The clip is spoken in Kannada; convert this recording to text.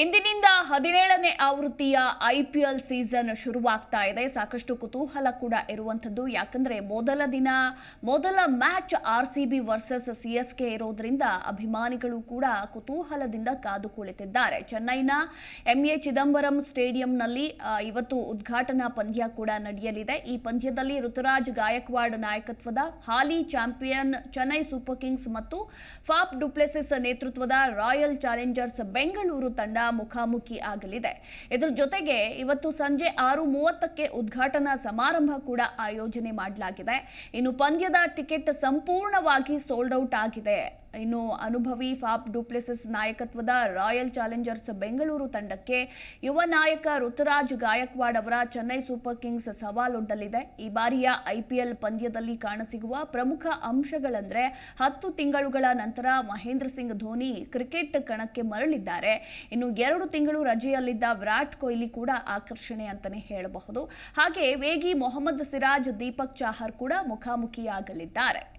ಇಂದಿನಿಂದ ಹದಿನೇಳನೇ ಆವೃತ್ತಿಯ ಐ ಪಿ ಎಲ್ ಸೀಸನ್ ಶುರುವಾಗ್ತಾ ಇದೆ. ಸಾಕಷ್ಟು ಕುತೂಹಲ ಕೂಡ ಇರುವಂಥದ್ದು. ಯಾಕಂದ್ರೆ ಮೊದಲ ದಿನ, ಮೊದಲ match R C B versus C S K ಇರೋದ್ರಿಂದ ಅಭಿಮಾನಿಗಳು ಕೂಡ ಕುತೂಹಲದಿಂದ ಕಾದು ಕುಳಿತಿದ್ದಾರೆ ಚೆನ್ನೈನ ಎಂ ಎ ಚಿದಂಬರಂ ಸ್ಟೇಡಿಯಂನಲ್ಲಿ ಇವತ್ತು ಉದ್ಘಾಟನಾ ಪಂದ್ಯ ಕೂಡ ನಡೆಯಲಿದೆ. ಈ ಪಂದ್ಯದಲ್ಲಿ ಋತುರಾಜ್ ಗಾಯಕ್ವಾಡ್ ನಾಯಕತ್ವದ ಹಾಲಿ ಚಾಂಪಿಯನ್ ಚೆನ್ನೈ ಸೂಪರ್ ಕಿಂಗ್ಸ್ ಮತ್ತು ಫಾಪ್ ಡುಪ್ಲೆಸಿಸ್ ನೇತೃತ್ವದ ರಾಯಲ್ ಚಾಲೆಂಜರ್ಸ್ ಬೆಂಗಳೂರು ತಂಡ ಮುಖಾಮುಖಿ ಆಗಲಿದೆ. ಇದರ ಜೊತೆಗೆ ಇವತ್ತು ಸಂಜೆ ಆರು ಮೂವತ್ತಕ್ಕೆ ಉದ್ಘಾಟನಾ ಸಮಾರಂಭ ಕೂಡ ಆಯೋಜನೆ ಮಾಡಲಾಗಿದೆ. ಇನ್ನು ಪಂದ್ಯದ ಟಿಕೆಟ್ ಸಂಪೂರ್ಣವಾಗಿ ಸೋಲ್ಡ್ ಔಟ್ ಆಗಿದೆ. ಇನ್ನು ಅನುಭವಿ ಫಾಪ್ ಡುಪ್ಲೆಸಿಸ್ ನಾಯಕತ್ವದ ರಾಯಲ್ ಚಾಲೆಂಜರ್ಸ್ ಬೆಂಗಳೂರು ತಂಡಕ್ಕೆ ಯುವ ನಾಯಕ ಋತುರಾಜ್ ಗಾಯಕ್ವಾಡ್ ಅವರ ಚೆನ್ನೈ ಸೂಪರ್ ಕಿಂಗ್ಸ್ ಸವಾಲೊಡ್ಡಲಿದೆ. ಈ ಬಾರಿಯ ಐಪಿಎಲ್ ಪಂದ್ಯದಲ್ಲಿ ಕಾಣಸಿಗುವ ಪ್ರಮುಖ ಅಂಶಗಳಂದ್ರೆ ಹತ್ತು ತಿಂಗಳುಗಳ ನಂತರ ಮಹೇಂದ್ರ ಸಿಂಗ್ ಧೋನಿ ಕ್ರಿಕೆಟ್ ಕಣಕ್ಕೆ ಮರಳಿದ್ದಾರೆ. ಇನ್ನು ಎರಡು ತಿಂಗಳು ರಜೆಯಲ್ಲಿದ್ದ ವಿರಾಟ್ ಕೊಹ್ಲಿ ಕೂಡ ಆಕರ್ಷಣೆ ಅಂತಾನೆ ಹೇಳಬಹುದು. ಹಾಗೆ ವೇಗಿ ಮೊಹಮ್ಮದ್ ಸಿರಾಜ್, ದೀಪಕ್ ಚಾಹರ್ ಕೂಡ ಮುಖಾಮುಖಿಯಾಗಲಿದ್ದಾರೆ.